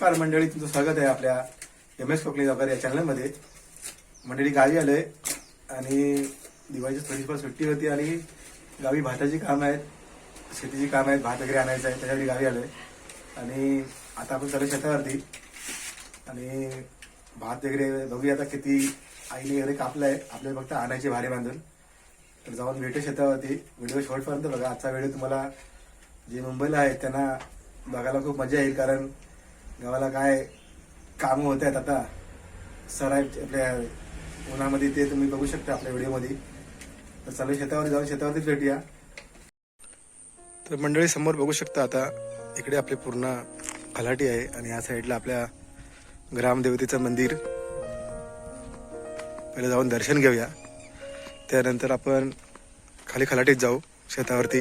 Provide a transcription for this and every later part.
नमस्कार मंडळी तुमचं स्वागत आहे आपल्या एम एस कोकणी वगैरे या चॅनलमध्ये मंडळी गावी आलोय आणि दिवाळीची थोडीफार सुट्टी होती आणि गावी भाताची कामं आहेत शेतीची कामं आहेत भात वगैरे आणायचं आहे त्याच्यासाठी गावी आलोय. आणि आता आपण चालू शेतावरती आणि भात वगैरे बघूया आता किती आईने वगैरे कापलं आहे आपल्याला फक्त आणायचे भारे बांधून. तर जाऊन भेटू शेतावरती. व्हिडिओ शॉर्टपर्यंत बघा. आजचा व्हिडिओ तुम्हाला जे मुंबईला आहेत त्यांना बघायला खूप मजा येईल कारण गावाला काय कामं होत आहेत आता? सराय आपल्या उन्हामध्ये ते तुम्ही बघू शकता आपल्या व्हिडिओमध्ये. तर चालू शेतावर जाऊन शेतावरतीच भेटूया. तर मंडळी समोर बघू शकता आता इकडे आपले पूर्ण खलाटी आहे आणि या साईडला आपल्या ग्रामदेवतेचं मंदिर. पहिले जाऊन दर्शन घेऊया. त्यानंतर आपण खाली खलाटीत जाऊ शेतावरती.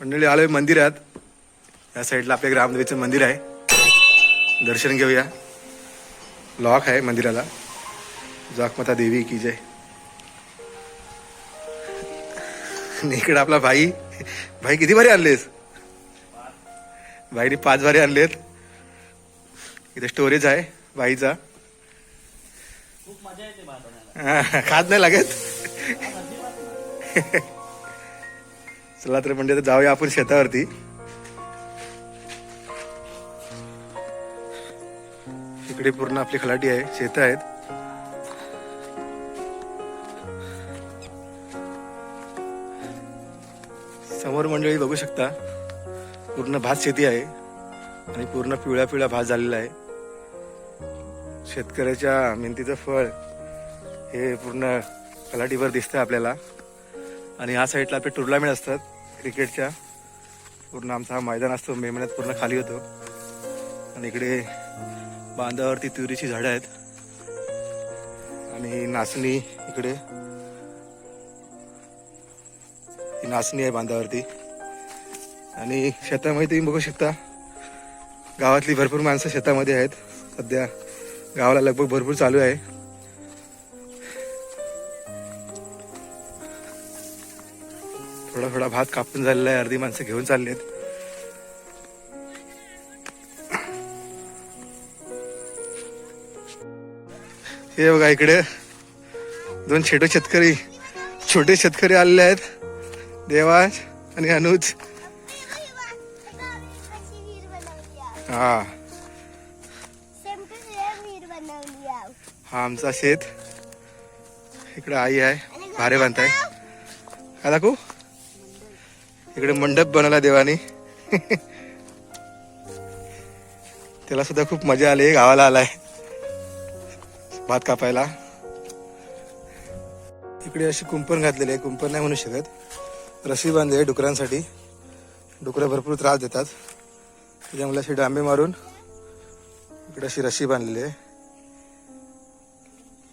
मंडळी आलोय मंदिरात. या साईडला आपल्या ग्रामदेवीचं मंदिर आहे. दर्शन घेऊया. लॉक आहे मंदिराला. जाकमाता देवी की जय. इकडे आपला भाई. भाई किती भारी आणलेस? भाईने पाच भारी आणलेत. इथे स्टोरेज आहे भाईचा. खूप मजा येते भात आणायला खात नाही लागत. चला तर म्हणजे जाऊया आपण शेतावरती. इकडे पूर्ण आपली खलाटी आहे शेत आहेत. समोर मंडळी बघू शकता पूर्ण भात शेती आहे आणि पूर्ण पिवळ्या पिवळ्या भात झालेला आहे. शेतकऱ्याच्या मेहनतीचं फळ हे पूर्ण कलाटीवर दिसतं आपल्याला. आणि ह्या साईडला आपले टुर्नामेंट असतात क्रिकेटच्या. पूर्ण आमचा हा मैदान असतो मे महिन्यात पूर्ण खाली होतो. आणि इकडे बांधावरती तुरीची झाडं आहेत. आणि नाचणी इकडे. ही नाचणी आहे बांधावरती. आणि शेतामध्ये तुम्ही बघू शकता गावातली भरपूर माणसं शेतामध्ये आहेत. सध्या गावाला लगभग भरपूर चालू आहे. भात कापून झालेला आहे अर्धी माणसं घेऊन चालली आहेत हे बघा इकडे दोन छोटे शेतकरी छोटे शेतकरी आलेले आहेत. देवाज आणि अनुज. हा. हा आमचा शेत. इकडे आई आहे भारे बांधताय. काय दाखवू. इकडे मंडप बनवला देवाने. त्याला सुद्धा खूप मजा आली गावाला आलाय. भात कापायला. इकडे अशी कुंपण घातलेली आहे कुंपण नाही म्हणू शकत. रस्सी बांधली आहे डुकरांसाठी. डुकरं भरपूर त्रास देतात. त्याच्यामुळे अशी डांबे मारून इकडे अशी रस्सी बांधलेली आहे.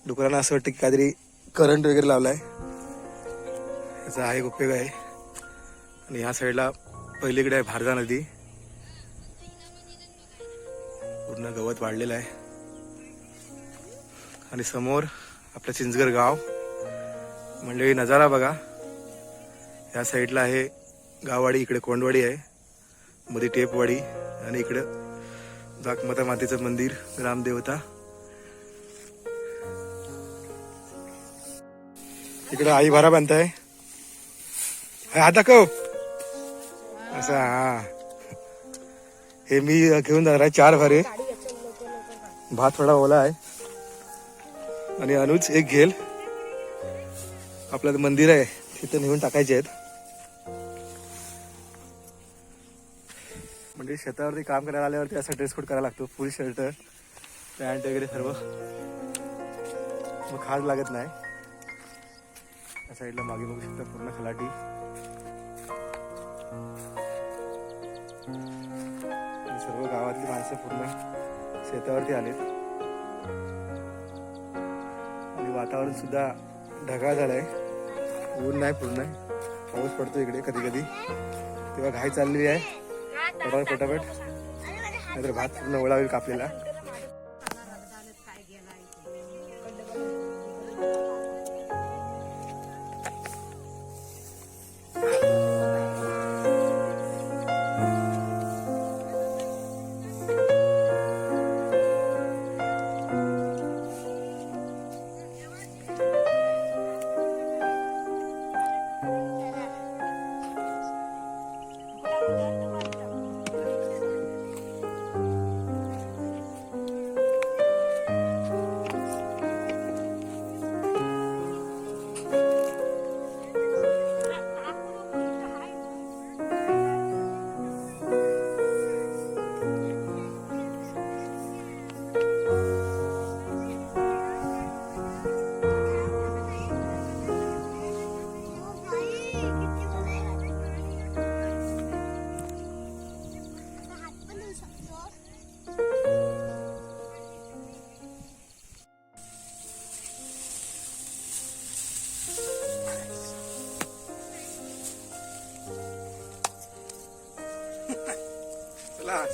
डुकरांना असं वाटतं की काहीतरी करंट वगैरे लावलाय. याचा हा एक उपयोग आहे. आणि ह्या साईडला पहिलीकडे आहे भारदा नदी. पूर्ण गवत वाढलेलं आहे. आणि समोर आपलं चिंचगर गाव. म्हणजे नजारा बघा. या साईडला आहे गाववाडी इकडे कोंडवाडी आहे. मध्ये टेपवाडी आणि इकडं जाकमाता मातेचं मंदिर रामदेवता इकडे आई भारा बांधताय. आता दाखव. असं हा. हे मी घेऊन जाणार आहे चार भारे. भात थोडा ओला आहे. आणि अनुज एक घेल. आपलं मंदिर आहे तिथं नेऊन टाकायचे आहेत. म्हणजे शेतावरती काम करायला आल्यावरती असा ड्रेस कोड करायला लागतो फुल शर्ट पॅन्ट वगैरे सर्व. मग खाज लागत नाही. या साईडला मागे बघू शकता पूर्ण खलाटी. माणसं पूर्ण शेतावरती आलेत. आणि वातावरण सुद्धा ढगाळ झालंय. ऊन नाही पूर्ण पाऊस पडतो इकडे कधी कधी. तेव्हा घाई चाललेली आहे. पटापट पटापट नाहीतर भात पूर्ण ओळा होईल कापलेला.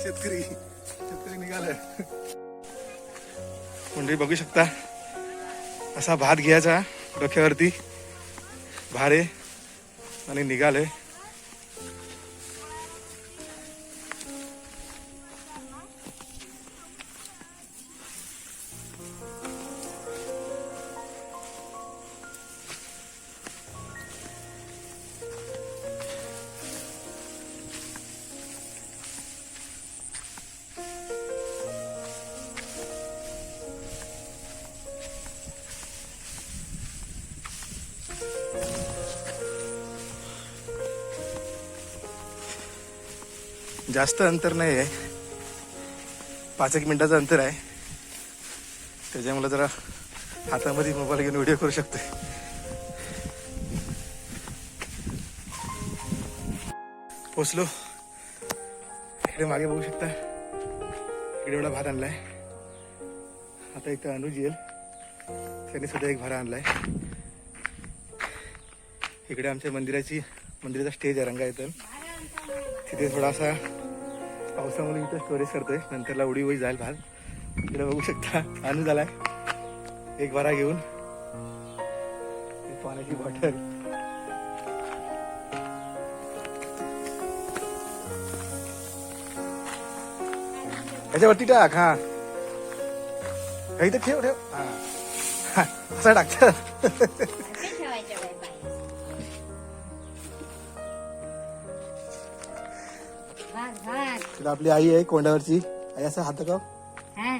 शेतकरी. शेतकरी निघालाय. म्हणजे बघू शकता. असा भात घ्यायचा डोक्यावरती. भारे. आणि निघाले जास्त अंतर नाही आहे पाच एक मिनिटाचं अंतर आहे. त्याच्यामुळे जरा हातामध्ये मोबाईल घेऊन व्हिडिओ करू शकतोय. पोचलो. इकडे मागे बघू शकता. इकडे एवढा भात आणलाय. आता इथं अनुज येईल. त्यांनी सुद्धा एक भारा आणलाय. इकडे आमच्या मंदिराची मंदिराचा स्टेज आहे रंगा इथं तिथे थोडासा पावसामुळे इथं स्टोरेज करतोय. नंतरला उडी उडी जाईल भाल तिला बघू शकता आणू झालाय. एक बारा घेऊन. पाण्याची बॉटल याच्यावरती टाक हा. काही तर ठेव ठेव. हा. हा, असं तिला आपली आई आहे कोंडावरची. आई असं हात का हा.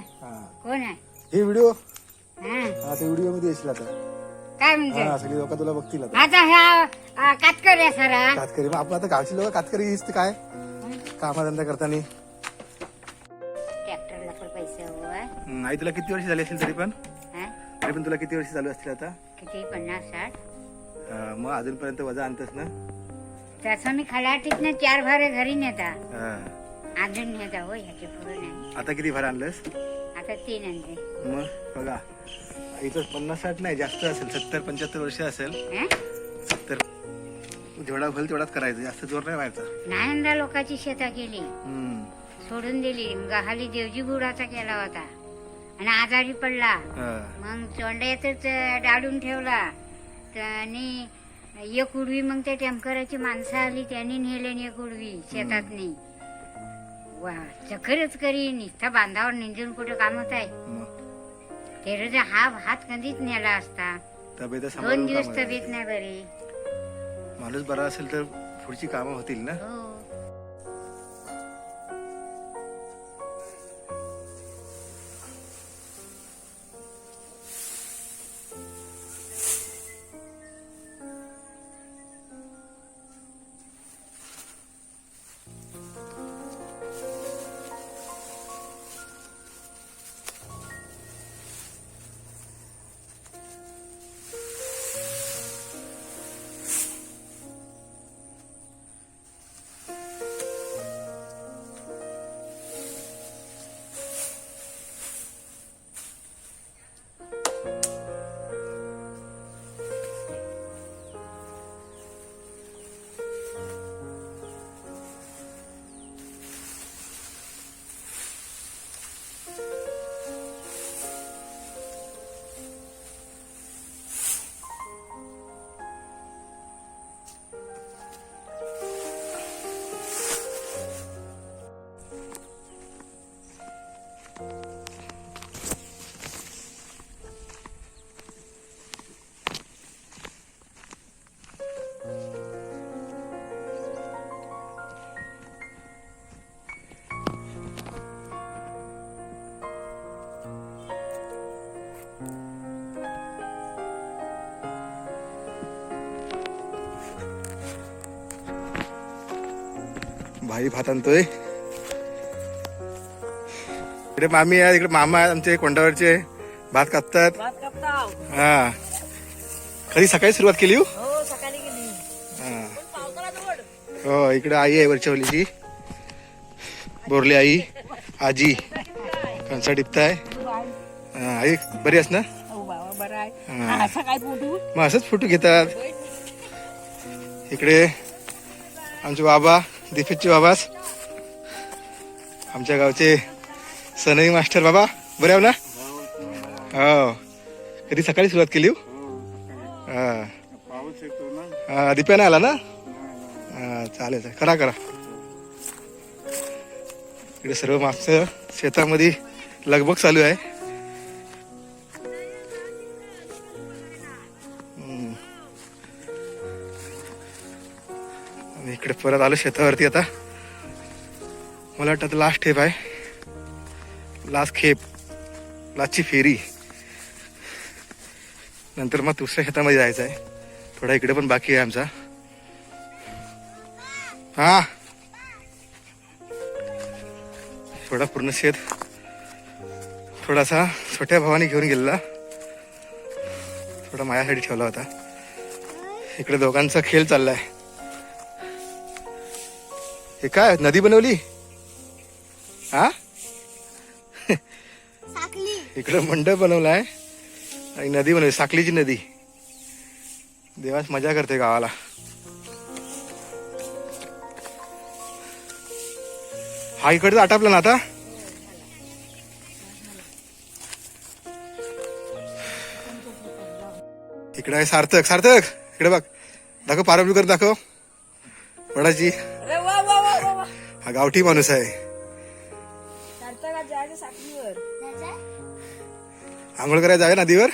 कोण आहे? व्हिडिओ. हा. हा ते व्हिडिओमध्ये येशील आता. काय म्हणजे हा सगळी लोक तुला बघतील आता. आता ह्या आ, कातकर आहे सरा. कातकरी. मग आपण आता गावची लोक कातकरी दिसते काय? कामधंदा करताना. ट्रॅक्टरला पण पैसे हवं हम्म, आई तुला किती वर्ष झाली असेल तरी पण? हा? तरी पण तुला किती वर्ष चालू असतील आता? किती? पन्नास साठ? मग अजूनपर्यंत वजा आणतस ना? तसं मी खलाटीतनं चार भारे घरी नेता. हा. अजून नेता हो ह्याचे पुढे नाही. आता किती भार आणलंस? आता तीन आणते. मग बघा. आईचं पन्नास साठ नाही जास्त असेल सत्तर पंच्याहत्तर वर्ष असेल. हा? सत्तर. जेवढा होईल तेवढाच करायचं जास्त जोर नाही व्हायचा. नायंदा लोकांची शेता केली. हम्म. सोडून दिली. गहाली देवजी बुडाचा केला होता. आणि आजारी पडला. हा. मग चोंड्यातच डाळून ठेवला. आणि एक उडवी मग त्या टेमकराची माणसं आली त्यांनी नेले एक उडवी शेतातनी. वा चक्करच करी नुसता बांधावर निंजून कुठं काम होत आहे? मग तेरजा हा भात कधीच नेला असता? तब्येत दोन सांभाळून दिवस. तब्येत नाही बरी. माणूस बरा असेल तर पुढची कामं होतील ना? हो. भाई भात आणतोय. इकडे मामी आहे इकडे मामा आहेत आमचे कोंडावरचे. भात कापतात. हा. कधी सकाळी सुरुवात केली हो? हो हा. इकडे आई आहे वरच्या वलीची. बोरली आई आजी. कणसा टिपताय. आई बरी आहेस ना? हो मग असंच फोटो घेतात. इकडे आमचे बाबा. दिफेतचे बाबास. आमच्या गावचे सनई मास्टर बाबा. बरे आव ना? हो. कधी सकाळी सुरुवात केली हो? हा. आला ना? हा चालेल चालेल. करा करा. इकडे सर्व मागचं शेतामध्ये लगबग चालू आहे. परत आलो शेतावरती आता. मला वाटतं आता लास्ट खेप आहे. लास्ट खेप. लास्टची फेरी. नंतर मग दुसऱ्या शेतामध्ये जायचं आहे. थोडा इकडे पण बाकी आहे आमचा. हा. थोडा पूर्ण शेत. थोडासा छोट्या भावाने घेऊन गेलेला. थोडा माझ्यासाठी ठेवला होता. इकडे दोघांचा खेळ चाललाय. हे काय नदी बनवली? हा? इकडे मंडप बनवलाय. आणि नदी बनवली साखलीची नदी. देवास मजा करते गावाला. हा इकडचं आटापला ना आता? इकडे आहे सार्थक. सार्थक इकडे बघ. दाखव पारवली कर दाखव. वडाची. हा गावठी माणूस आहे. आंघोळ करायला जावे नदीवर?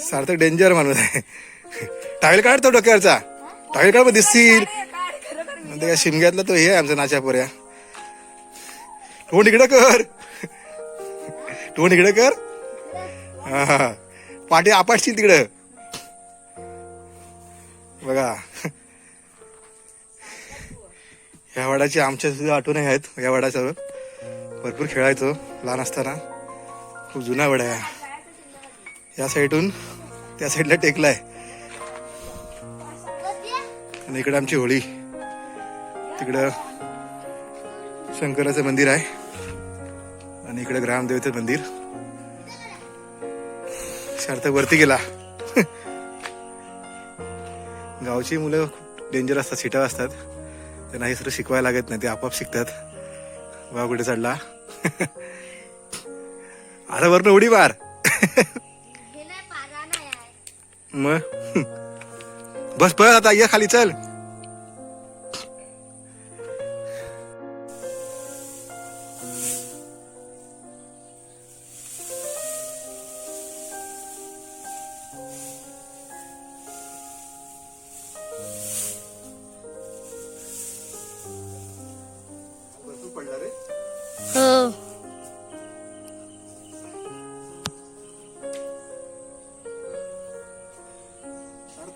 सार्थक डेंजर माणूस आहे. टावेल काढ तो डोक्यावरचा. टावेल काढ मग दिसतील म्हणते का शिमग्यातला तो हे आमचा नाच्या पोऱ्या तोंड इकडे कर. तोंड इकडे कर. हा, हा. पाठी आपाटशील तिकडं. बघा. ह्या वडाची आमच्या सुद्धा आठवणी आहेत या वडाच्या भरपूर खेळायचो लहान असताना. खूप जुना वडा आहे या साईडून त्या साईडला टेकलाय आणि इकडे आमची होळी. तिकडं शंकराचं मंदिर आहे. आणि इकडं ग्रामदेवतेचं मंदिर. सार्थक वरती गेला. गावची मुलं डेंजर असतात सिटा असतात. त्यांना हे सगळं शिकवायला लागत नाही ते आपोआप शिकतात. वा कुठे चढला? आता वरनं उडी मार. मग? बस पळ आता ये खाली चल.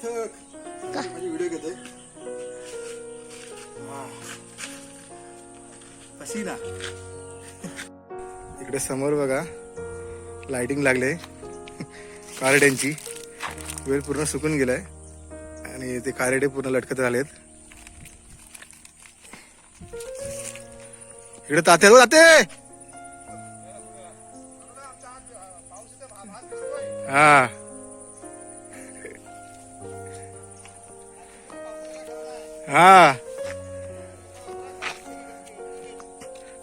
सार्थक माझी व्हिडिओ घेतोय. ना. इकडे समोर बघा. लाइटिंग लागले. कारड्यांची वेळ पूर्ण सुकून गेलाय. आणि ते कारडे पूर्ण लटकत झालेत इकडे तात्या हो ताते हा. हा.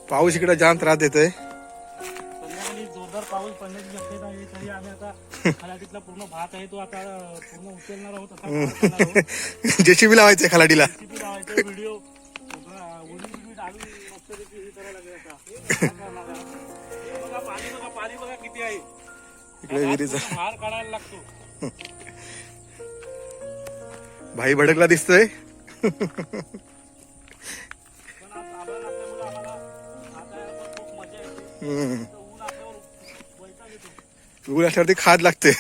पाऊस इकडे जाम त्रास देतोय. संध्याकाळी जोरदार पाऊस पडण्याची शक्यता आहे तरी आम्ही आता खलाटीतला पूर्ण भात आहे तो आता पूर्ण उचलणार आहोत आता काढणार आहोत. जेसीबी लावायचंय खलाडीला. व्हिडिओ. इकडे विहिरीचा. काढायला लागतो. भाई भडकला दिसतोय. ऊन असल्यावर उघड असल्यावरती खाद लागते.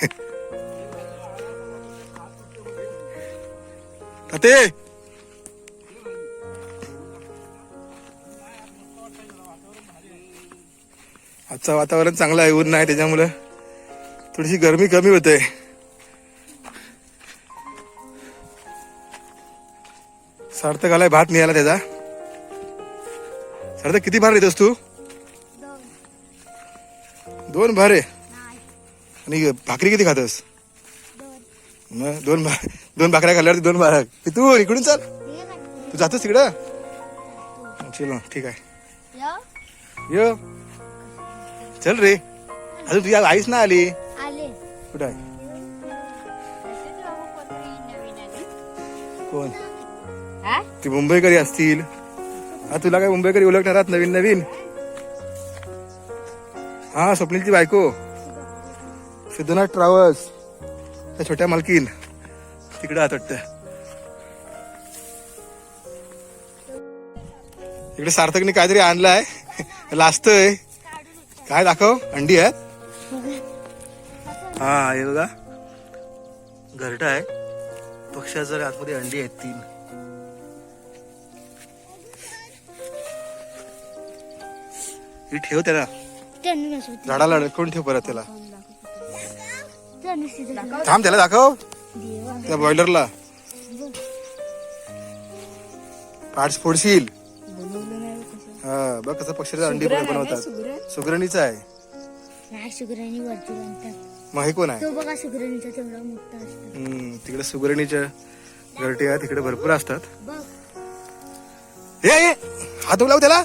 ते आजचं वातावरण चांगलं आहे ऊन नाही त्याच्यामुळं. थोडीशी गरमी कमी होते. सार्थक आलाय भात मिळाला त्याचा. सार्थक किती भार येतोस तू? दोन भार आहे. आणि भाकरी किती खातोस? मग दोन भा दोन भाकऱ्या खाल्ल्यावर दोन भार. तू इकडून चाल. तू जातोस तिकडं? चलो ठीक आहे. यो. चल रे. अजून तुझी आईच ना आली. कुठं आहे? कोण? ती मुंबईकरी असतील. हा तुला काय मुंबईकरी ओळखणार आहात नवीन नवीन? हा स्वप्नीलची बायको. सिद्धनाथ ट्रॅव्हल्स. त्या छोट्या मालकीन. तिकडे आत वाटतं. इकडे सार्थकने काहीतरी आणलाय. लाजतोय काय दाखव? अंडी आहेत. हा हे बघा. घरटा आहे. पक्षाचं आतमध्ये अंडी आहेत तीन. ही ठेव त्याला. झाडाला अडकवून ठेव परत त्याला. थांब त्याला दाखव. त्या बॉयलरला पार्ट्स फोडशील. हा बघ कसं पक्षाचं अंडी पण बनवतात. सुगरणीचं आहे. सुगरणी वरती मग हे कोण आहे? तो बघा सुगरणीचा तेवढा मोठा असतो. हम्म, तिकडे सुगरणीच्या घरटे आहेत तिकडे भरपूर असतात. हे हे, हात लाव त्याला.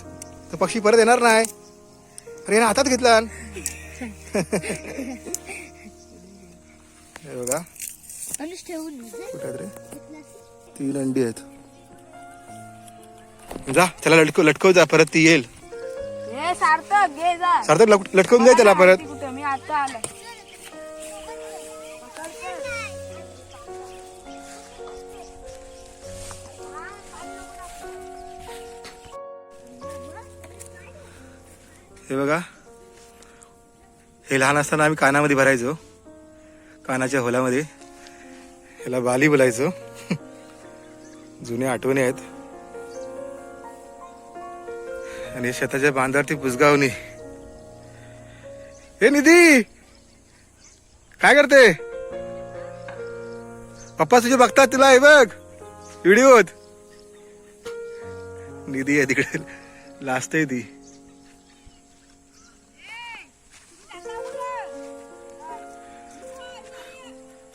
तो पक्षी परत येणार नाही. अरे यानं हातात घेतला. हे बघा. कुठे रे तीन अंडी आहेत. जा त्याला लटकव लटकव जा परत ती येईल. हे सार्थक लटकवून दे त्याला परत. मी आता आलाय. हे बघा. हे लहान असताना आम्ही कानामध्ये भरायचो. कानाच्या होलामध्ये. ह्याला बाली बोलायचो. जुन्या आठवणी आहेत. आणि शेताच्या बांधावरती पुसगावणी हे निधी! काय करते? पप्पा तुझे बघतात तुला हे बघ. व्हिडिओत. निधी आहे तिकडे. लाजते ती.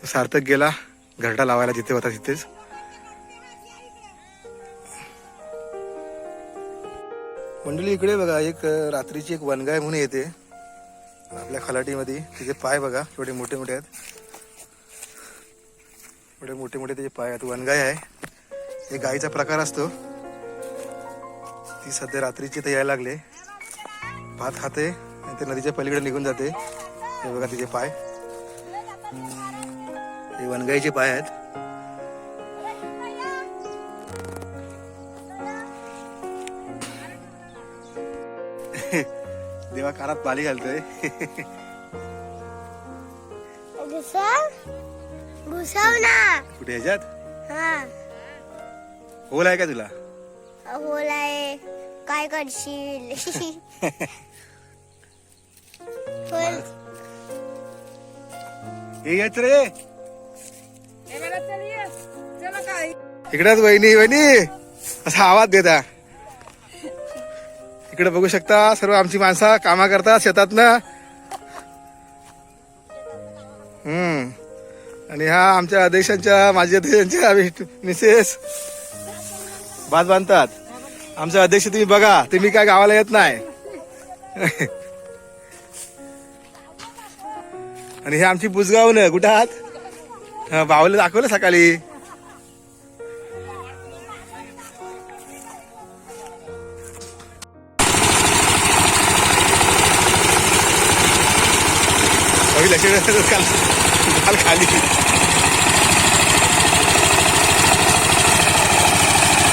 सार्थक गेला. घरटा लावायला जिथे होता तिथेच. मंडळी इकडे बघा एक रात्रीची एक वनगाय म्हणून येते. आपल्या खलाटीमध्ये. तिचे पाय बघा एवढे मोठे मोठे आहेत. एवढे मोठे मोठे त्याचे पाय आहेत. वनगाय आहे. एक गाईचा प्रकार असतो. ती सध्या रात्रीची तर यायला लागले. भात खाते आणि ते नदीच्या पलीकडे निघून जाते. हे बघा तिचे पाय. हे वनगाईचे पाय आहेत. देवा कानात पाली घालतोय. कुठे ह्याच्यात हा. होल आहे का तुला? बोलाय काय करशील. हे येत रे. इकडेच वहिनी वहिनी. असा आवाज देता इकडे बघू शकता सर्व आमची माणसं कामा करतात शेतात ना हम्म. आणि हा आमच्या अध्यक्षांच्या माजी अध्यक्षांच्या मिसेस. भात बांधतात. आमचे अध्यक्ष तुम्ही बघा तुम्ही काय गावाला येत नाही. आणि हे आमची बुजगाव कुठं आहात? हा, दाखवलं सकाळी. अभी लक्ष काल काल खाली.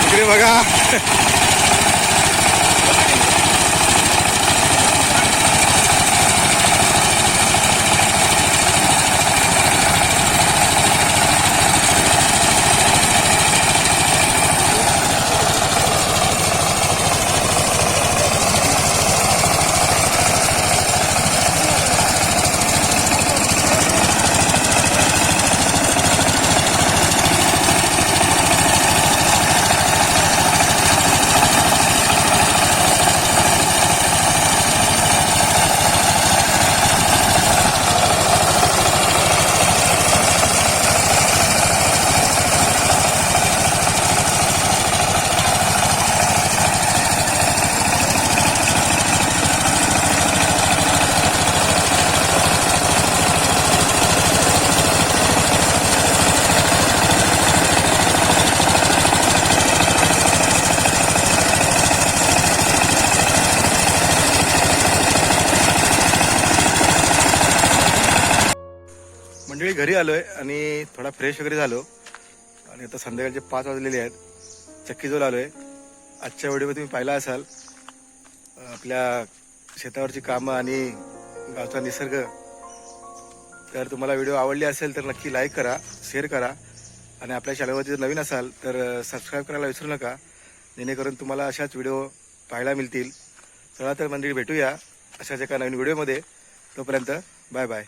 इकडे बघा. घरी घरी आलोय आणि थोडा फ्रेश वगैरे झालो. आणि आता संध्याकाळचे पाच वाजलेले आहेत. चक्कीजवळ आलोय. आजच्या व्हिडिओमध्ये तुम्ही पाहिला असाल आपल्या शेतावरची कामं आणि गावचा निसर्ग. तर तुम्हाला व्हिडिओ आवडली असेल तर नक्की लाईक करा शेअर करा. आणि आपल्या चॅनलवरती जर नवीन असाल तर सबस्क्राईब करायला विसरू नका. जेणेकरून तुम्हाला अशाच व्हिडिओ पाहायला मिळतील. चला तर मंडळी भेटूया अशाच एका नवीन व्हिडिओमध्ये. तोपर्यंत बाय बाय